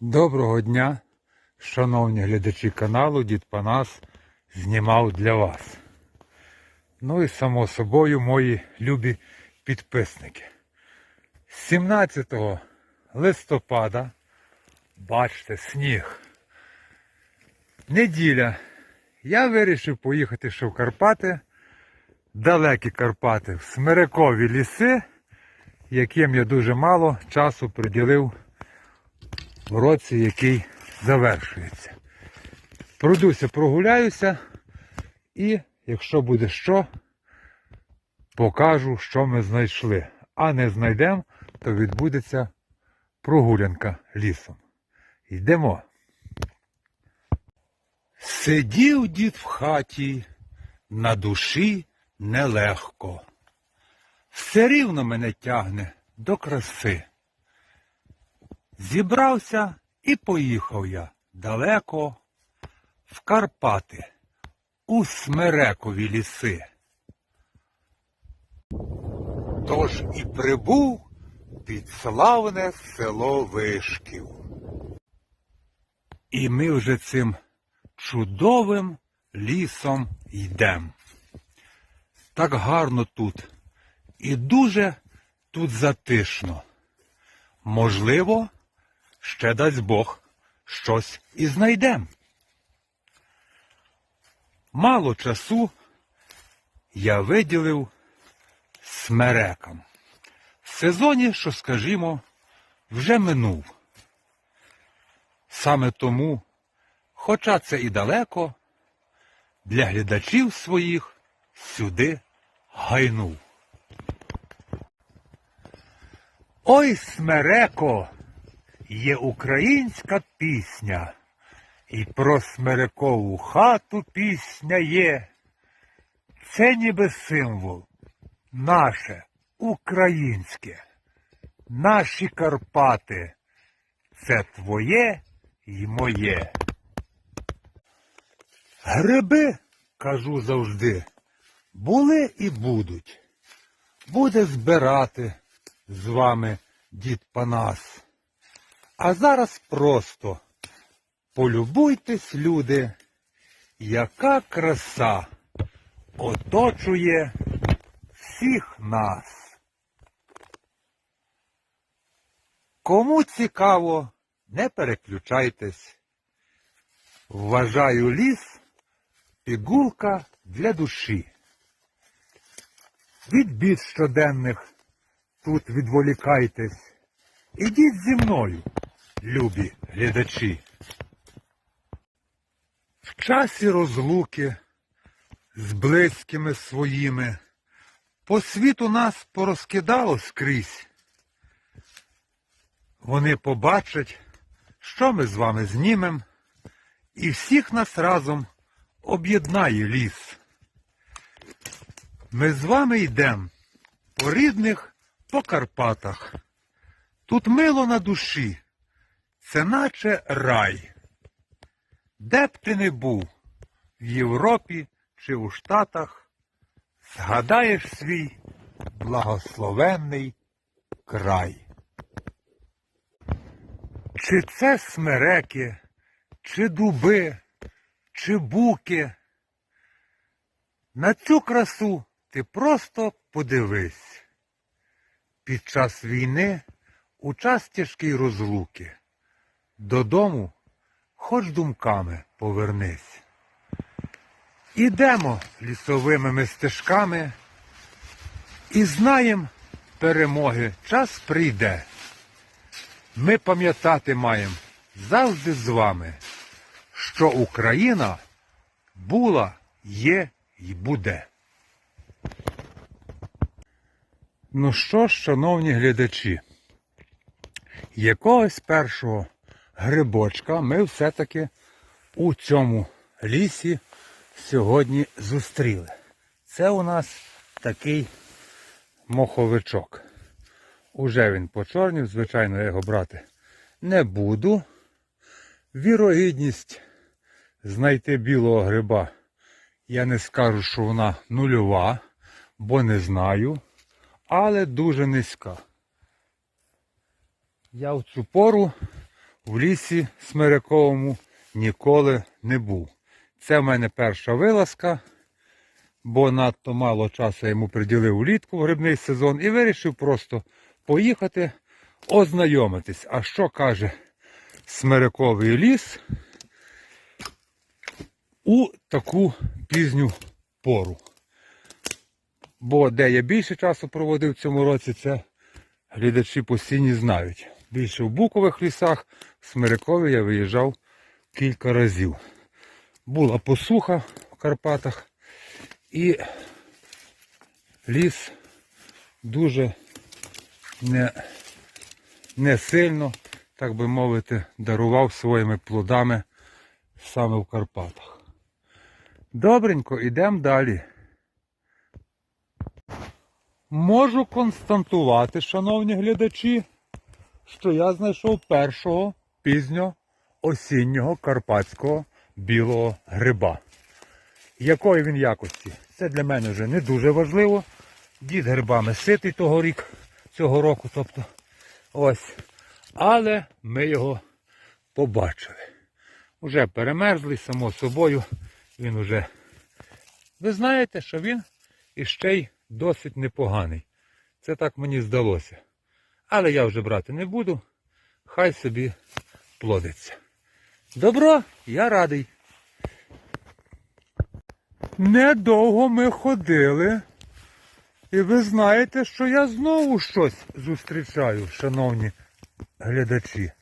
Доброго дня, шановні глядачі каналу Дід Панас знімав для вас. Ну і само собою мої любі підписники. 17 листопада, бачите, сніг. Неділя. Я вирішив поїхати ще в Карпати, далекі Карпати, в Смирикові ліси, яким я дуже мало часу приділив році, який завершується. Пройдуся, прогуляюся і, якщо буде що, покажу, що ми знайшли. А не знайдемо, то відбудеться прогулянка лісом. Йдемо. Сидів дід в хаті, на душі нелегко. Все рівно мене тягне до краси. Зібрався і поїхав я далеко в Карпати, у Смерекові ліси. Тож і прибув під славне село Вишків. І ми вже цим чудовим лісом йдем. Так гарно тут і дуже тут затишно. Можливо, ще дасть Бог щось і знайдем. Мало часу я виділив смерекам. В сезоні, що скажімо, вже минув. Саме тому, хоча це і далеко, для глядачів своїх сюди гайнув. Ой, смереко, є українська пісня, і про смерекову хату пісня є. Це ніби символ, наше, українське, наші Карпати. Це твоє й моє. Гриби, кажу завжди, були і будуть. Буде збирати з вами дід Панас. А зараз просто полюбуйтесь, люди, яка краса оточує всіх нас. Кому цікаво, не переключайтесь. Вважаю ліс пігулка для душі. Від бід щоденних тут відволікайтесь. Ідіть зі мною, любі глядачі. В часі розлуки з близькими своїми по світу нас порозкидало скрізь. Вони побачать, що ми з вами знімем, і всіх нас разом об'єднає ліс. Ми з вами йдемо по рідних по Карпатах. Тут мило на душі, це наче рай. Де б ти не був, в Європі чи у Штатах, згадаєш свій благословенний край. Чи це смереки, чи дуби, чи буки. На цю красу ти просто подивись. Під час війни, у час тяжкої розлуки, додому хоч думками повернись. Ідемо лісовими ми стежками і знаєм, перемоги час прийде. Ми пам'ятати маємо завжди з вами, що Україна була, є і буде. Ну що ж, шановні глядачі, якогось першого грибочка ми все-таки у цьому лісі сьогодні зустріли. Це у нас такий моховичок. Уже він почорнів, звичайно, його брати не буду. Вірогідність знайти білого гриба я не скажу, що вона нульова, бо не знаю, але дуже низька. Я в цю пору в лісі Смиряковому ніколи не був. Це в мене перша вилазка, бо надто мало часу я йому приділив улітку в грибний сезон і вирішив просто поїхати ознайомитись. А що каже Смиряковий ліс у таку пізню пору. Бо де я більше часу проводив в цьому році, це глядачі постійні знають. Більше в букових лісах, Смирякові я виїжджав кілька разів. Була посуха в Карпатах і ліс дуже не, не сильно, так би мовити, дарував своїми плодами саме в Карпатах. Добренько, йдемо далі. Можу констатувати, шановні глядачі, що я знайшов першого пізньо осіннього карпатського білого гриба. Якої він якості? Це для мене вже не дуже важливо. Дід грибами ситий того рік, цього року, тобто ось. Але ми його побачили. Уже перемерзлий, само собою, він уже. Ви знаєте, що він іще й досить непоганий. Це так мені здалося. Але я вже брати не буду. Хай собі плодиться. Добро, я радий. Недовго ми ходили. І ви знаєте, що я знову щось зустрічаю, шановні глядачі.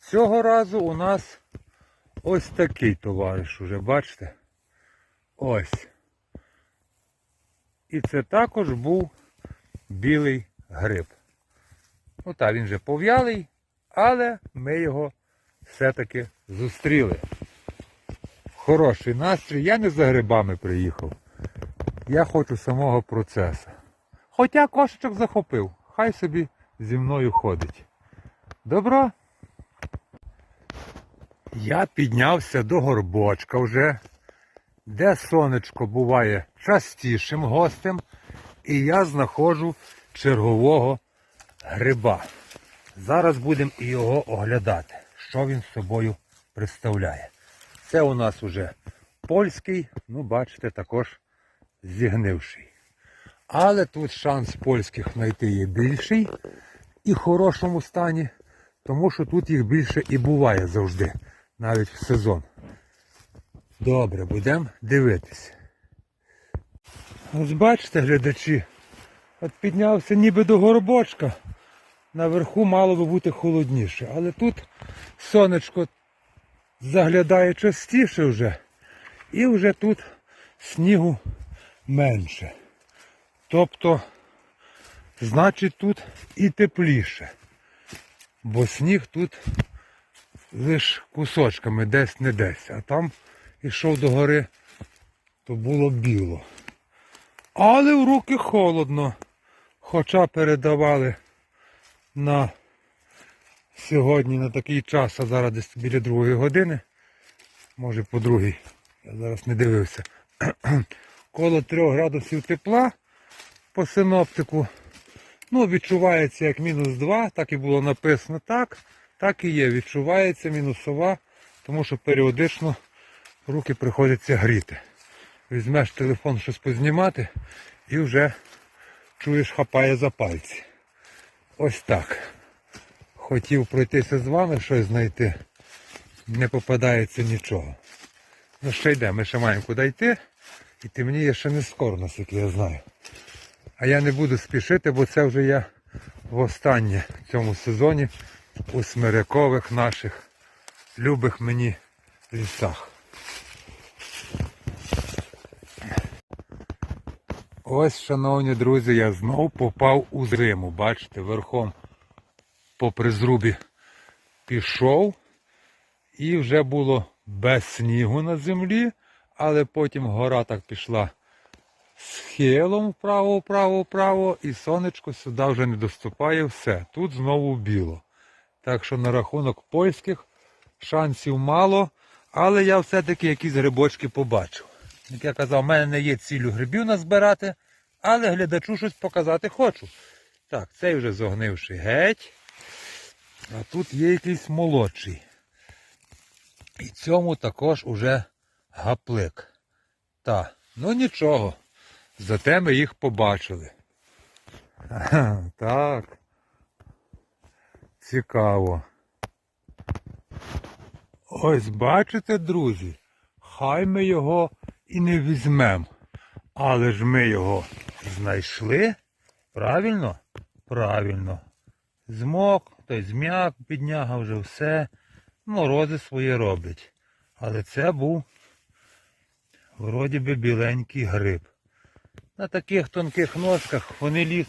Цього разу у нас ось такий товариш уже, бачите? Ось. І це також був білий гриб. Ну так, він же пов'ялий, але ми його все-таки зустріли. Хороший настрій. Я не за грибами приїхав. Я хочу самого процесу. Хоча кошечок захопив, хай собі зі мною ходить. Добро? Я піднявся до горбочка вже, де сонечко буває частішим гостем, і я знаходжу чергового гриба. Зараз будемо його оглядати, що він собою представляє. Це у нас уже польський, ну бачите, також зігнивший. Але тут шанс польських знайти є більший і в хорошому стані, тому що тут їх більше і буває завжди, навіть в сезон. Добре, будемо дивитись. Ось бачите, глядачі, от піднявся ніби до горбочка. Наверху мало би бути холодніше, але тут сонечко заглядає частіше вже, і вже тут снігу менше. Тобто, значить тут і тепліше. Бо сніг тут лише кусочками десь не десь. А там йшов до гори, то було біло. Але в руки холодно. Хоча передавали на сьогодні на такий час, а зараз десь біля другої години. Може по другій. Я зараз не дивився. Коло 3 градусів тепла по синоптику. Ну, відчувається як мінус 2, так і було написано так, так і є. Відчувається мінусова, тому що періодично руки приходиться гріти. Візьмеш телефон щось познімати і вже чуєш, хапає за пальці. Ось так. Хотів пройтися з вами, щось знайти. Не попадається нічого. Ну ще йде, ми ще маємо куди йти. І темніє ще не скоро, наскільки я знаю. А я не буду спішити, бо це вже я востаннє в цьому сезоні у смирякових наших любих мені лісах. Ось, шановні друзі, я знов попав у зриму. Бачите, верхом по призрубі пішов і вже було без снігу на землі, але потім гора так пішла схилом вправо, вправо, вправо, і сонечко сюди вже не доступає все. Тут знову біло. Так що на рахунок польських шансів мало, але я все-таки якісь грибочки побачив. Як я казав, в мене не є цілю грибів назбирати, але глядачу щось показати хочу. Так, цей вже зогнивший геть. А тут є якийсь молодший. І цьому також уже гаплик. Та, ну нічого. Зате ми їх побачили. Так. Цікаво. Ось бачите, друзі, хай ми його і не візьмемо. Але ж ми його знайшли. Правильно? Правильно. Змок, той зм'як, бідняга вже все. Морози свої роблять. Але це був вроді би біленький гриб. На таких тонких ножках вони літ,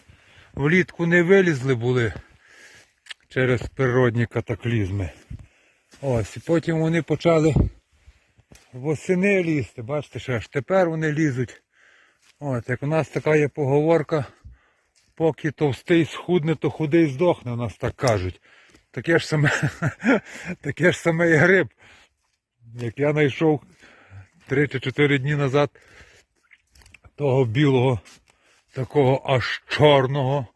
влітку не вилізли були через природні катаклізми. Ось, і потім вони почали восени лізти. Бачите, що аж тепер вони лізуть. От, як у нас така є поговорка, поки товстий схудне, то худий здохне, у нас так кажуть. Таке ж саме, таке ж саме і гриб. Як я знайшов 3 чи 4 дні назад того білого, такого аж чорного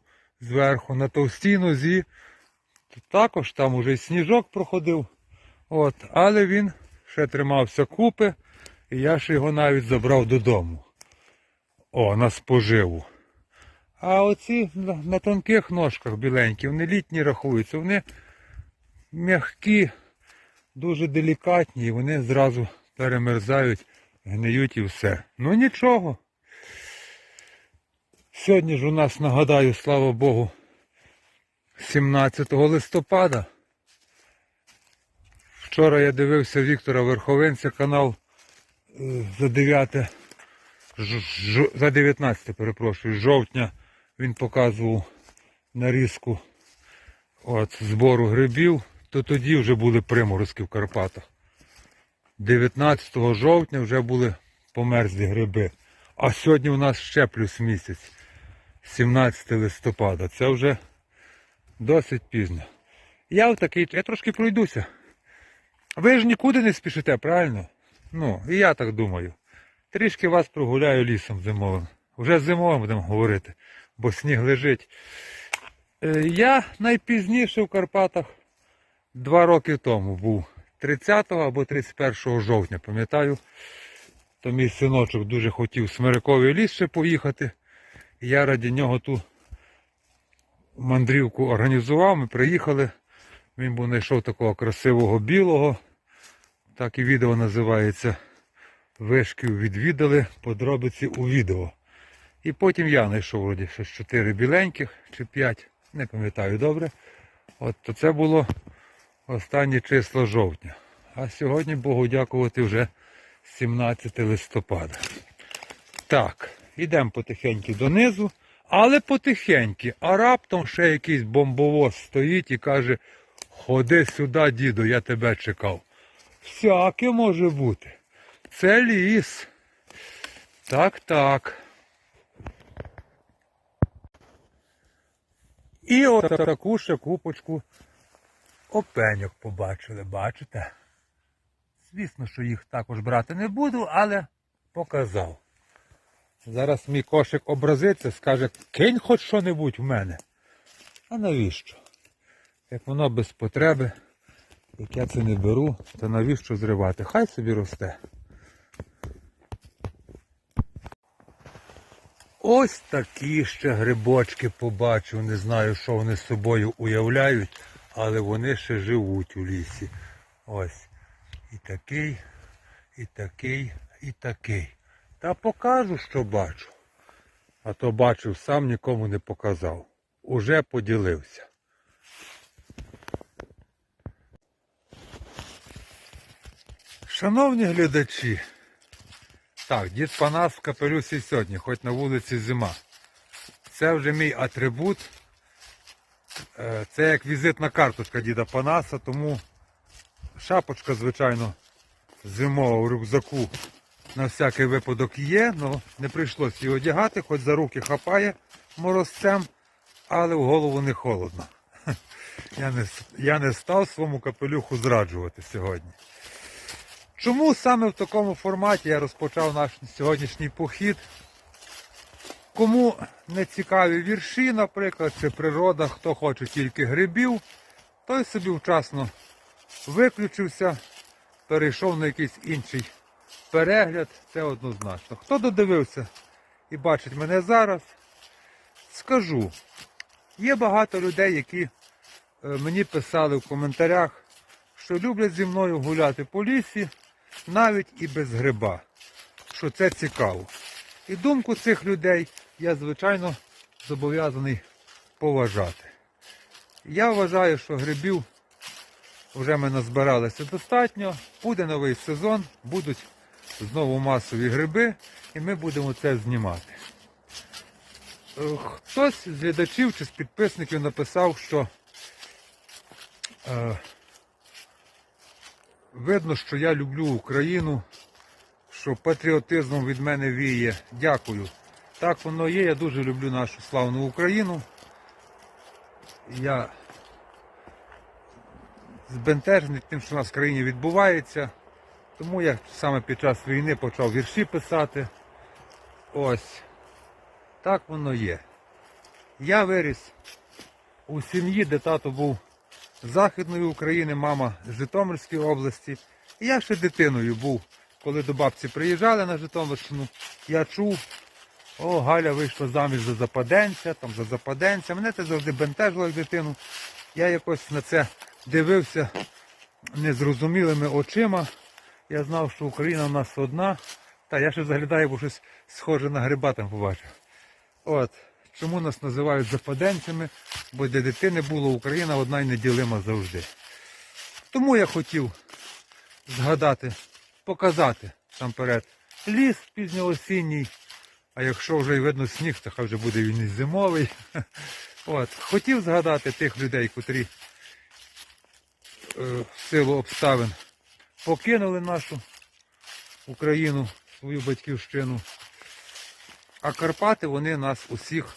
зверху на товстій нозі. то Також там уже й сніжок проходив. От, але він ще тримався купи, і я ще його навіть забрав додому. О, на споживу. А оці на, тонких ножках біленькі, вони літні рахуються, вони м'які, дуже делікатні, і вони зразу перемерзають, гниють і все. Ну нічого. Сьогодні ж у нас, нагадаю, слава Богу, 17 листопада. Вчора я дивився Віктора Верховенця канал е, за 9, за 19, перепрошую, жовтня він показував нарізку от, збору грибів, то тоді вже були приморозки в Карпатах. 19 жовтня вже були померзлі гриби. А сьогодні у нас ще плюс місяць. 17 листопада. Це вже досить пізно. Я в такий, я трошки пройдуся. Ви ж нікуди не спішите, правильно? Ну, і я так думаю. Трішки вас прогуляю лісом зимовим. Вже зимовим будемо говорити, бо сніг лежить. Е, Я найпізніше в Карпатах два роки тому був. 30 або 31 жовтня, пам'ятаю. То мій синочок дуже хотів в Смириковий ліс ще поїхати. Я раді нього ту мандрівку організував. Ми приїхали. Він був знайшов такого красивого білого. Так і відео називається. Вишків відвідали, подробиці у відео. І потім я знайшов вроді щось 4 біленьких чи 5, не пам'ятаю добре. От то це було останнє число жовтня. А сьогодні, Богу дякувати, вже 17 листопада. Так, йдемо потихеньки донизу, але потихеньки, а раптом ще якийсь бомбовоз стоїть і каже, ходи сюди, діду, я тебе чекав. Всяке може бути. Це ліс. Так, так. І от таку ще купочку опеньок побачили, бачите? Звісно, що їх також брати не буду, але показав. Зараз мій кошик образиться, скаже, кинь хоч що-небудь в мене. А навіщо? Як воно без потреби, як я це не беру, то навіщо зривати? Хай собі росте. Ось такі ще грибочки побачив. Не знаю, що вони з собою уявляють, але вони ще живуть у лісі. Ось. І такий, і такий, і такий. Та покажу, що бачу. А то бачив, сам нікому не показав. Уже поділився. Шановні глядачі, так, дід Панас в капелюсі сьогодні, хоч на вулиці зима. Це вже мій атрибут. Е, Це як візитна карточка діда Панаса, тому шапочка, звичайно, зимова в рюкзаку на всякий випадок є, але не прийшлося її одягати, хоч за руки хапає морозцем, але в голову не холодно. Я не, я не став своєму капелюху зраджувати сьогодні. Чому саме в такому форматі я розпочав наш сьогоднішній похід? Кому не цікаві вірші, наприклад, чи природа, хто хоче тільки грибів, той собі вчасно виключився, перейшов на якийсь інший перегляд, це однозначно. Хто додивився і бачить мене зараз, скажу, є багато людей, які е, мені писали в коментарях, що люблять зі мною гуляти по лісі, навіть і без гриба, що це цікаво. І думку цих людей я, звичайно, зобов'язаний поважати. Я вважаю, що грибів вже ми назбиралися достатньо. Буде новий сезон, будуть знову масові гриби, і ми будемо це знімати. Е, Хтось з глядачів чи з підписників написав, що е, видно, що я люблю Україну, що патріотизмом від мене віє. Дякую. Так воно є. Я дуже люблю нашу славну Україну. Я збентежений тим, що у нас в країні відбувається. Тому я саме під час війни почав вірші писати. Ось. Так воно є. Я виріс у сім'ї, де тато був Західної України, мама з Житомирської області. І я ще дитиною був, коли до бабці приїжджали на Житомирщину, я чув, о, Галя вийшла заміж за западенця, там за западенця. Мене це завжди бентежило як дитину. Я якось на це дивився незрозумілими очима. Я знав, що Україна в нас одна. Та я ще заглядаю, бо щось схоже на гриба там побачив. От. Чому нас називають западенцями? Бо для дитини була Україна одна й неділима завжди. Тому я хотів згадати, показати сам перед ліс пізньоосінній. А якщо вже й видно сніг, то хай вже буде він і зимовий. От. Хотів згадати тих людей, котрі е, в силу обставин покинули нашу Україну, свою батьківщину. А Карпати вони нас усіх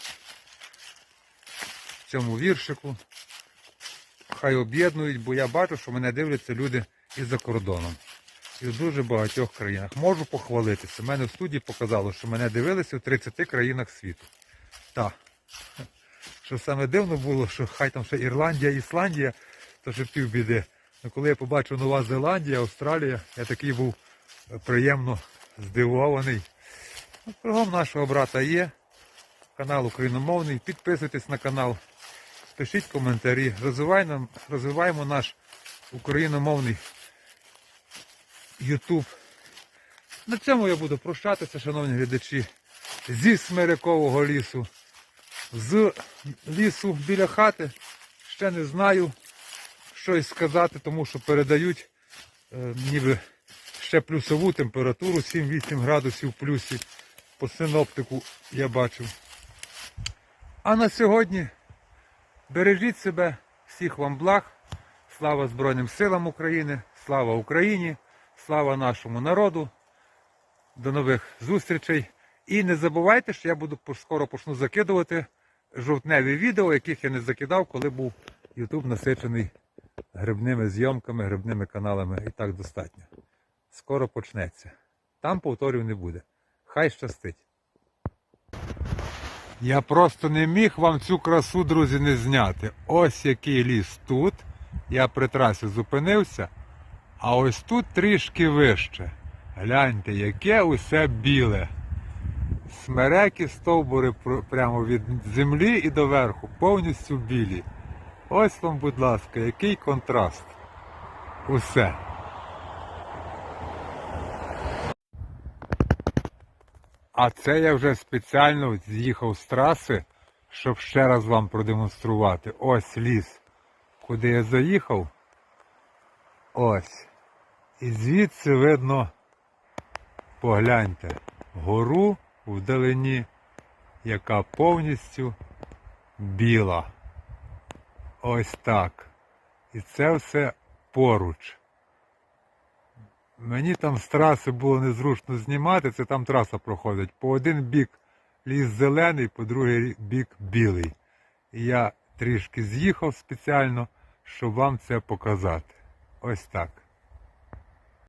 цьому віршику хай об'єднують, бо я бачу, що мене дивляться люди і за кордоном. І в дуже багатьох країнах. Можу похвалитися. Мене в студії показало, що мене дивилися в 30 країнах світу. Так. Що саме дивно було, що хай там ще Ірландія, Ісландія, то ще півбіди. Ну коли я побачив Нова Зеландія, Австралія, я такий був приємно здивований. Ну, Кругом нашого брата є. Канал україномовний. Підписуйтесь на канал, пишіть коментарі, розвиваємо, розвиваємо наш україномовний YouTube. На цьому я буду прощатися, шановні глядачі, зі Смирякового лісу, з лісу біля хати. Ще не знаю, що й сказати, тому що передають е, ніби ще плюсову температуру 7-8 градусів в плюсі. По синоптику я бачив. А на сьогодні бережіть себе, всіх вам благ. Слава Збройним силам України, слава Україні, слава нашому народу. До нових зустрічей. І не забувайте, що я буду скоро почну закидувати жовтневі відео, яких я не закидав, коли був YouTube насичений грибними зйомками, грибними каналами. І так достатньо. Скоро почнеться. Там повторів не буде. Хай щастить. Я просто не міг вам цю красу, друзі, не зняти. Ось який ліс тут. Я при трасі зупинився, а ось тут трішки вище. Гляньте, яке усе біле. Смереки, стовбури прямо від землі і до верху, повністю білі. Ось вам, будь ласка, який контраст. Усе. А це я вже спеціально з'їхав з траси, щоб ще раз вам продемонструвати. Ось ліс, куди я заїхав. Ось. І звідси видно, погляньте, гору вдалині, яка повністю біла. Ось так. І це все поруч. Мені там з траси було незручно знімати, це там траса проходить. По один бік ліс зелений, по другий бік білий. І я трішки з'їхав спеціально, щоб вам це показати. Ось так.